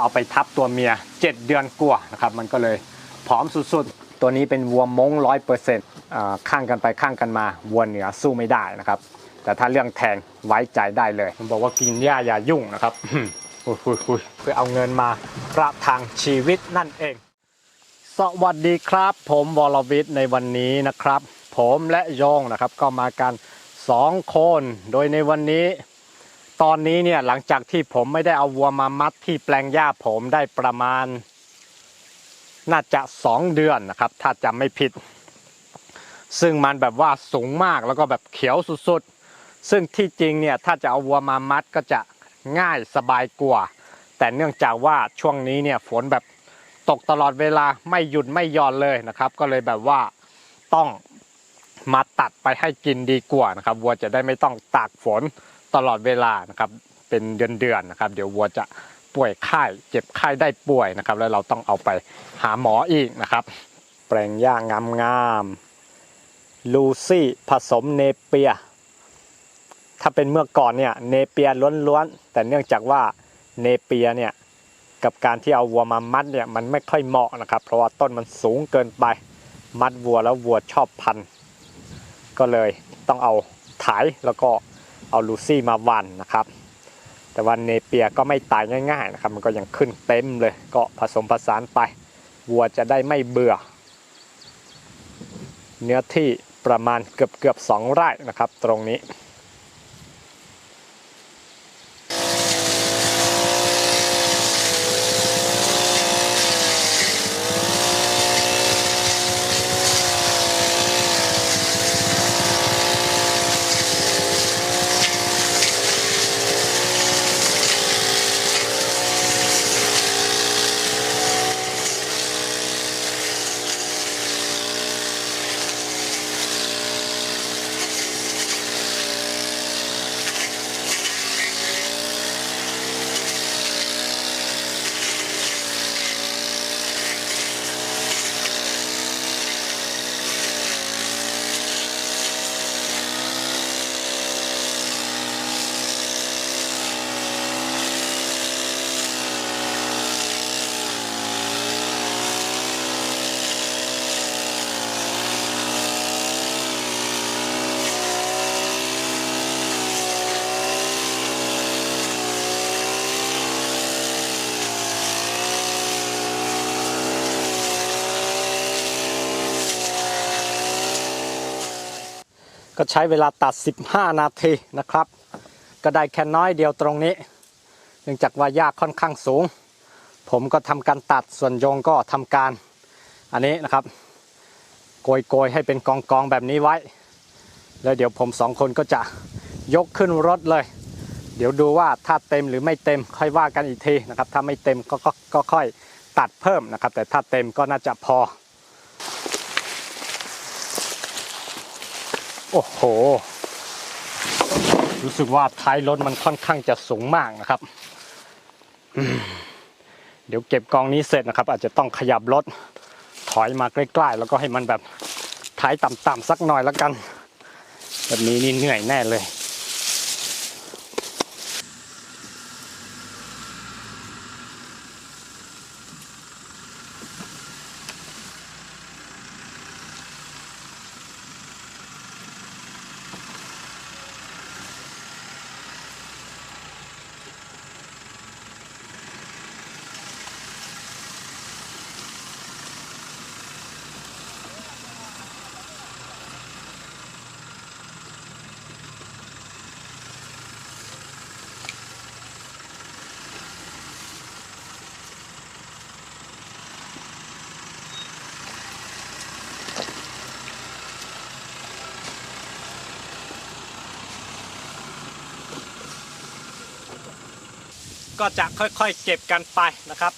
เอาไปทับตัวเมีย 7 เดือนกว่านะครับมันก็เลยผอมสุดๆ ตัวนี้เป็นวัวมงร้อยเปอร์เซ็นต์ข้างกันไปข้างกันมาวัวเหนือสู้ไม่ได้นะครับ แต่ถ้าเรื่องแทงไว้ใจได้เลยมันบอกว่ากินหญ้าอย่ายุ่งนะครับเพื่อเอาเงินมาประทังชีวิตนั่นเอง สวัสดีครับ ผมวรวิทย์ในวันนี้นะครับ ผมและโยงนะครับก็มากันสองคน โดยในวันนี้ ตอนนี้เนี่ยหลังจากที่ผมไม่ได้เอาวัวมามัดที่แปลงหญ้าผมได้ประมาณ น่าจะสองเดือนนะครับ ถ้าจำไม่ผิด ซึ่งมันแบบว่าสูงมากแล้วก็แบบเขียวสุดๆ ซึ่งที่จริงเนี่ยถ้าจะเอาวัวมามัดก็จะง่ายสบายกว่า แต่เนื่องจากว่าช่วงนี้เนี่ยฝนแบบตกตลอดเวลาไม่หยุดไม่หย่อนเลยนะครับ ก็เลยแบบว่าต้องมาตัดไปให้กินดีกว่านะครับวัวจะได้ไม่ต้องตากฝน ตลอดเวลานะครับเป็นเดือนๆนะครับ เดี๋ยววัวจะป่วยไข้เจ็บไข้ได้ป่วยนะครับ แล้วเราต้องเอาไปหาหมออีกนะครับ แปลงย่างงามๆลูซี่ผสมเนเปีย ถ้าเป็นเมื่อก่อนเนี่ยเนเปียล้วนๆแต่เนื่องจากว่าเนเปียเนี่ยกับการที่เอาวัวมามัดเนี่ยมันไม่ค่อยเหมาะนะครับ เพราะว่าต้นมันสูงเกินไป มัดวัวแล้ววัวชอบพันก็เลยต้องเอาไถแล้วก็ เอาลูซี่มาวันนะครับ แต่วันเนเปียก็ไม่ตายง่ายๆนะครับ มันก็ยังขึ้นเต็มเลย ก็ผสมผสานไป วัวจะได้ไม่เบื่อ เนื้อที่ประมาณเกือบเกือบสองไร่นะครับ ตรงนี้ ก็ใช้เวลาตัด 15 นาทีนะครับ ก็ได้แค่น้อยเดียวตรงนี้ เนื่องจากว่าหญ้าค่อนข้างสูง ผมก็ทำการตัดส่วนยงก็ทำการ อันนี้นะครับ โกยโกยๆให้เป็นกองกองๆแบบนี้ไว้ แล้วเดี๋ยวผมสองคนก็จะยกขึ้นรถเลย เดี๋ยวดูว่าถ้าเต็มหรือไม่เต็มค่อยว่ากันอีกทีนะครับ ถ้าไม่เต็มก็ก็ค่อยตัดเพิ่มนะครับ แต่ถ้าเต็มก็น่าจะพอ โอ้โห รู้สึกว่าท้ายรถมันค่อนข้างจะสูงมากนะครับ เดี๋ยวเก็บกองนี้เสร็จนะครับ อาจจะต้องขยับรถถอยมาใกล้ๆ แล้วก็ให้มันแบบท้ายต่ำๆสักหน่อยแล้วกัน แบบนี้นี่เหนื่อยแน่เลย ก็จะค่อยๆเก็บกันไปนะครับ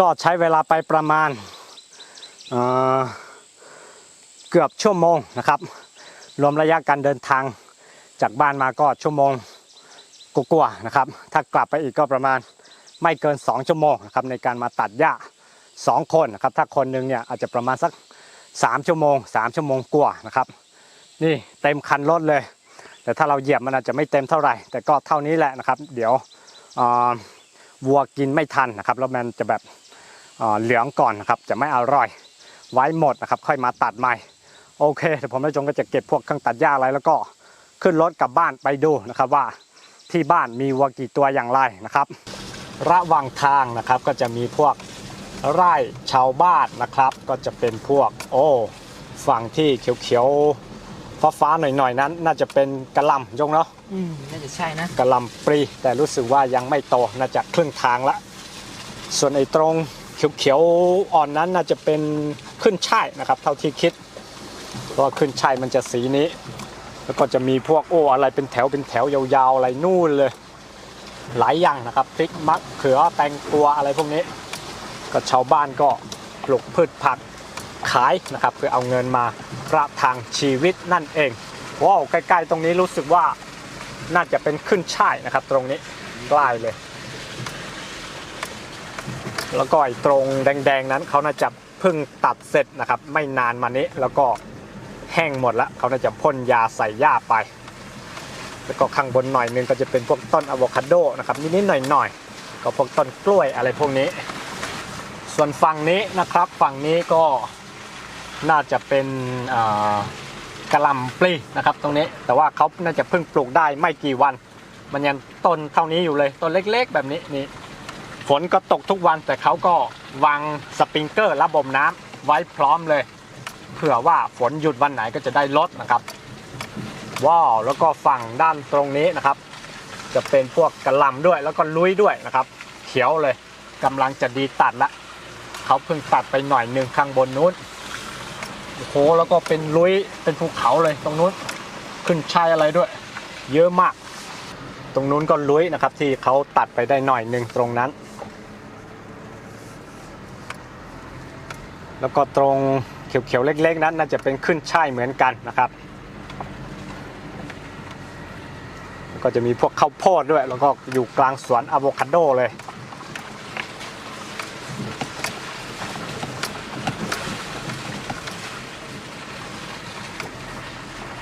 ก็ใช้เวลาไปประมาณเเกือบชั่วโมงนะครับ รวมระยะการเดินทางจากบ้านมาก็ชั่วโมงกว่าๆนะครับ ถ้ากลับไปอีกก็ประมาณไม่เกิน 2 ชั่วโมงนะครับในการมาตัดหญ้า2 คนนะครับ ถ้าคนหนึงเนี่ยอาจจะประมาณสัก 3 ชั่วโมง 3 ชั่วโมงกว่านะครับ นี่เต็มคันรถเลย แต่ถ้าเราเหยียบมันอาจจะไม่เต็มเท่าไหร่ แต่ก็เท่านี้แหละนะครับ เดี๋ยววัวกินไม่ทันนะครับ แล้วมันจะแบบ เอ่อเหลืองก่อนนะครับจะไม่อร่อย ไว้หมดนะครับค่อยมาตัดใหม่ โอเคเดี๋ยวผมและจงก็จะเก็บพวกเครื่องตัดหญ้าอะไรแล้วก็ขึ้นรถกลับบ้านไปดูนะครับว่าที่บ้านมีวัวกี่ตัวอย่างไรนะครับ ระหว่างทางนะครับก็จะมีพวกไร่ชาวบ้านนะครับ ก็จะเป็นพวกโอ้ฝั่งที่เขียวๆฟ้าๆหน่อยๆนั้น น่าจะเป็นกระหลำยงเนาะอืมน่าจะใช่นะกระหลำปรีแต่รู้สึกว่ายังไม่โตน่าจะครึ่งทางละ ส่วนไอ้ตรง เขียวๆอ่อนนั้นน่าจะเป็นขึ้นช่ายนะครับ เท่าที่คิดเพราะขึ้นช่ายมันจะสีนี้ แล้วก็จะมีพวกโอ้อะไรเป็นแถวเป็นแถวยาวๆอะไรนู่นเลย หลายอย่างนะครับพริกมะเขือแตงกวาอะไรพวกนี้ ก็ชาวบ้านก็ปลูกพืชผักขายนะครับ เพื่อเอาเงินมาประทังชีวิตนั่นเองว้าวใกล้ๆตรงนี้รู้สึกว่าน่าจะเป็นขึ้นช่ายนะครับ ตรงนี้ใกล้เลย แล้วก็ไอ้ตรงแดงๆนั้นเขาน่าจะเพิ่งตัดเสร็จนะครับ ไม่นานมานี้แล้วก็แห้งหมดแล้วเขาน่าจะพ่นยาใส่หญ้าไป แล้วก็ข้างบนหน่อยนึงก็จะเป็นพวกต้นอะโวคาโดนะครับนิดๆหน่อยๆก็พวกต้นกล้วยอะไรพวกนี้ ส่วนฝั่งนี้นะครับฝั่งนี้ก็น่าจะเป็นกระลำปลีนะครับตรงนี้แต่ว่าเขาน่าจะเพิ่งปลูกได้ไม่กี่วัน มันยังต้นเท่านี้อยู่เลยต้นเล็ก ๆ แบบนี้นี่ ฝนก็ตกทุกวันแต่เขาก็วางสปริงเกอร์ระบบน้ำไว้พร้อมเลย เผื่อว่าฝนหยุดวันไหนก็จะได้ลดนะครับว้าวแล้วก็ฝั่งด้านตรงนี้นะครับ จะเป็นพวกกระลำด้วยแล้วก็ลุยด้วยนะครับ เขียวเลยกำลังจะดีตัดละเขาเพิ่งตัดไปหน่อยหนึ่งข้างบนนู้นโอ้โหแล้วก็เป็นลุยเป็นภูเขาเลยตรงนู้นขึ้นชายอะไรด้วย เยอะมาก ตรงนู้นก็ลุยนะครับที่เขาตัดไปได้หน่อยหนึ่งตรงนั้น แล้วก็ตรงเขียวๆเล็ก ๆ นั้นน่าจะเป็นขึ้นช่ายเหมือนกันนะครับ ก็จะมีพวกข้าวโพดด้วย แล้วก็อยู่กลางสวนอะโวคาโดเลย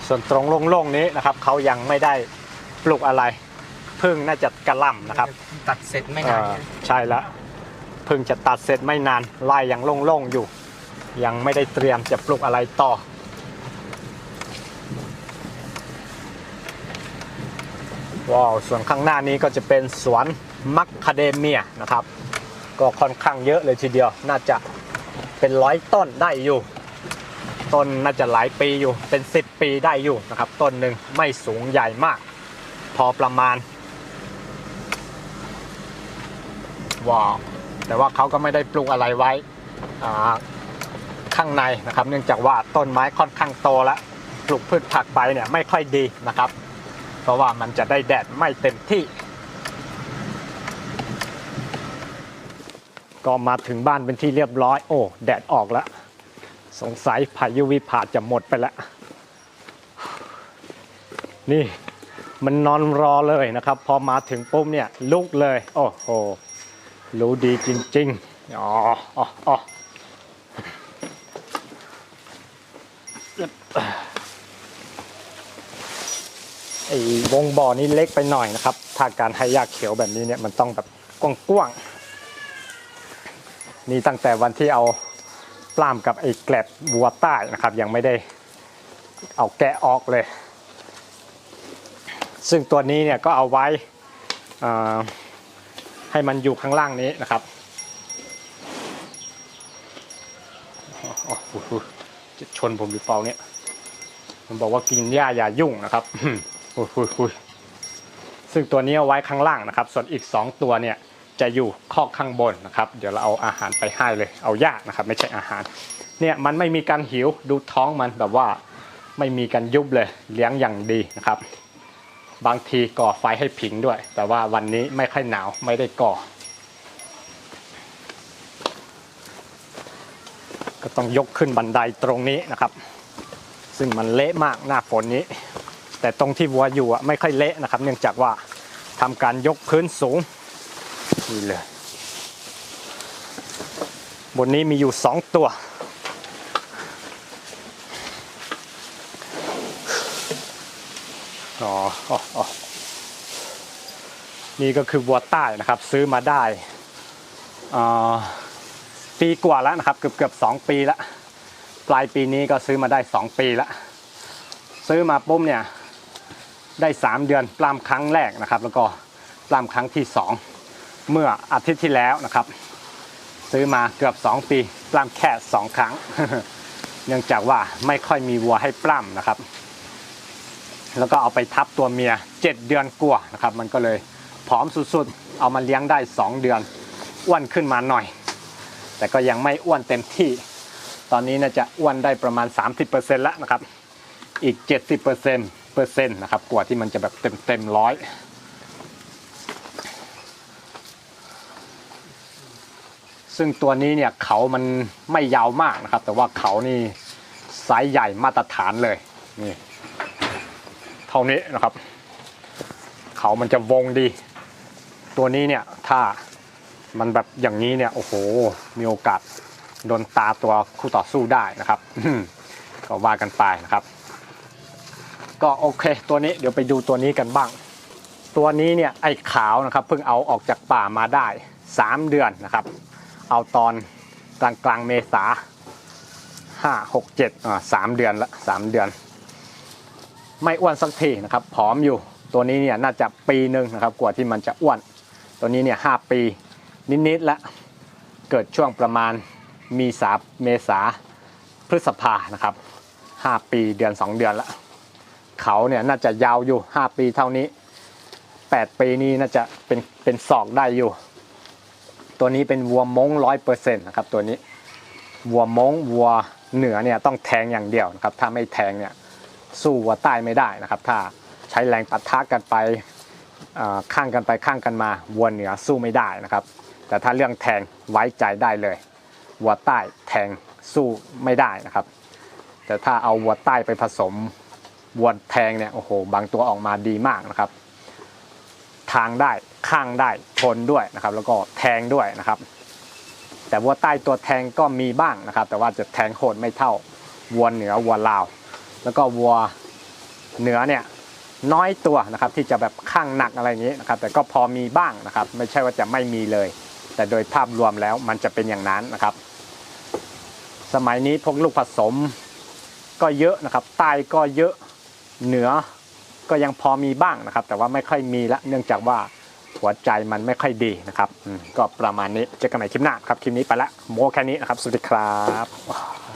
ส่วนตรงโล่งๆนี้นะครับเขายังไม่ได้ปลูกอะไรเพึ่งน่าจะกระหล่ำนะครับ ตัดเสร็จไม่นานเอ่อใช่แล้วเพิ่งจะตัดเสร็จไม่นานไล่ยังโล่งๆอยู่ ยังไม่ได้เตรียมจะปลูกอะไรต่อ ว้าวส่วนข้างหน้านี้ก็จะเป็นสวนมัคคาเดเมียนะครับ ก็ค่อนข้างเยอะเลยทีเดียว น่าจะเป็นร้อยต้นได้อยู่ ต้นน่าจะหลายปีอยู่เป็น 10 ปีได้อยู่นะครับ ต้นหนึ่งไม่สูงใหญ่มาก พอประมาณว้าวแต่ว่าเขาก็ไม่ได้ปลูกอะไรไว้อ่า ข้างในนะครับ เนื่องจากว่าต้นไม้ค่อนข้างโตแล้วปลูกพืชผักไปเนี่ยไม่ค่อยดีนะครับ เพราะว่ามันจะได้แดดไม่เต็มที่ ก็มาถึงบ้านเป็นที่เรียบร้อย โอ้ แดดออกแล้ว สงสัยพายุวิภาจะหมดไปแล้ว นี่มันนอนรอเลยนะครับ พอมาถึงปุ๊บเนี่ยลุกเลย โอ้โหรู้ดีจริง ๆอ๋ออ๋ออ๋อ ไอ้วงบ่อนี้เล็กไปหน่อยนะครับ ถ้าการให้ยาเขียวแบบนี้เนี่ยมันต้องแบบกว้างๆนี่ตั้งแต่วันที่เอาปล้ามกับไอ้แกลบวัวใต้นะครับ ยังไม่ได้เอาแกะออกเลย ซึ่งตัวนี้เนี่ยก็เอาไว้อ่าให้มันอยู่ข้างล่างนี้นะครับอ๋ออ๋ออุ๊ยอุ๊ย จะชนผมหรือเปล่าเนี่ย มันบอกว่ากินหญ้าอย่ายุ่งนะครับอุ้ยอุ้ยอุ้ยซึ่งตัวนี้เอาไว้ข้างล่างนะครับ ส่วนอีก 2 ตัวเนี่ยจะอยู่คอกข้างบนนะครับ เดี๋ยวเราเอาอาหารไปให้เลย เอาหญ้านะครับ ไม่ใช่อาหาร เนี่ยมันไม่มีการหิวดูท้องมันแบบว่าไม่มีการยุบเลยเลี้ยงอย่างดีนะครับ บางทีก่อไฟให้ผิงด้วย แต่ว่าวันนี้ไม่ค่อยหนาวไม่ได้ก่อ ก็ต้องยกขึ้นบันไดตรงนี้นะครับ ซึ่งมันเละมากหน้าฝนนี้ แต่ตรงที่วัวอยู่อะไม่ค่อยเละนะครับ เนื่องจากว่าทำการยกพื้นสูงนี่เลยบนนี้มีอยู่สองตัว อ๋ออ๋ออ๋อนี่ก็คือวัวใต้นะครับ ซื้อมาได้อ่า ปีกว่าแล้วนะครับ เกือบเกือบสองปีแล้วปลายปีนี้ก็ซื้อมาได้สองปีแล้วซื้อมาปุ๊บเนี่ยได้สามเดือนปล้ำครั้งแรกนะครับ แล้วก็ปล้ำครั้งที่สองเมื่ออาทิตย์ที่แล้วนะครับ ซื้อมาเกือบสองปีปล้ำแค่สองครั้ง เนื่องจากว่าไม่ค่อยมีวัวให้ปล้ำนะครับ แล้วก็เอาไปทับตัวเมีย 7 เดือนกว่านะครับ มันก็เลยผอมสุดๆ เอามาเลี้ยงได้ 2 เดือนอ้วนขึ้นมาหน่อย แต่ก็ยังไม่อ้วนเต็มที่ ตอนนี้น่าจะอ้วนได้ประมาณ 30%แล้วนะครับ อีก 70%เปอร์เซ็นต์นะครับกว่าที่มันจะแบบเต็มเต็มร้อยซึ่งตัวนี้เนี่ยเขามันไม่ยาวมากนะครับ แต่ว่าเขานี่ไซส์ใหญ่มาตรฐานเลยนี่เท่านี้นะครับ เขามันจะวงดี ตัวนี้เนี่ยถ้า มันแบบอย่างนี้เนี่ยโอ้โหมีโอกาสโดนตาตัวคู่ต่อสู้ได้นะครับก็ว่ากันไปนะครับ ก็โอเค ตัวนี้เดี๋ยวไปดูตัวนี้กันบ้าง ตัวนี้เนี่ยไอ้ขาวนะครับเพิ่งเอาออกจากป่ามาได้ 3 เดือนนะครับ เอาตอนกลางกลางเมษาห้าหกเจ็ดอ่าสามเดือนละสามเดือน ไม่อ้วนสักทีนะครับผอมอยู่ตัวนี้เนี่ยน่าจะปีหนึ่งนะครับ กว่าที่มันจะอ้วน ตัวนี้เนี่ยห้าปี นิดๆล้วเกิดช่วงประมาณมีสาเมษาพฤษภานะครับห้าปีเดือนสองเดือนละเขาเนี่ยน่าจะยาวอยู่ห้าปีเท่านี้แปดปีนี้น่าจะเป็นเป็นศอกได้อยู่ ตัวนี้เป็นวัวมงร้อยเปอร์เซ็นต์นะครับตัวนี้วัวมงวัวเหนือเนี่ยต้องแทงอย่างเดียวนะครับถ้าไม่แทงเนี่ยสู้วัวใต้ไม่ได้นะครับ ถ้าใช้แรงปะทะกันไปอ่อข้างกันไปข้างกันมาวัวเหนือสู้ไม่ได้นะครับ แต่ถ้าเรื่องแทงไว้ใจได้เลย วัวใต้แทงสู้ไม่ได้นะครับ แต่ถ้าเอาวัวใต้ไปผสมวัวแทงเนี่ยโอ้โหบางตัวออกมาดีมากนะครับ ทางได้ข้างได้ชนด้วยนะครับ แล้วก็แทงด้วยนะครับ แต่วัวใต้ตัวแทงก็มีบ้างนะครับ แต่ว่าจะแทงโหดไม่เท่าวัวเหนือวัวลาว แล้วก็วัวเหนือเนี่ยน้อยตัวนะครับที่จะแบบข้างหนักอะไรอย่างนี้นะครับ แต่ก็พอมีบ้างนะครับ ไม่ใช่ว่าจะไม่มีเลย แต่โดยภาพรวมแล้วมันจะเป็นอย่างนั้นนะครับ สมัยนี้พวกลูกผสมก็เยอะนะครับ ใต้ก็เยอะเหนือก็ยังพอมีบ้างนะครับ แต่ว่าไม่ค่อยมีละเนื่องจากว่าหัวใจมันไม่ค่อยดีนะครับก็ประมาณนี้เจอกันใหม่คลิปหน้าครับคลิปนี้ไปละโมแค่นี้นะครับสวัสดีครับ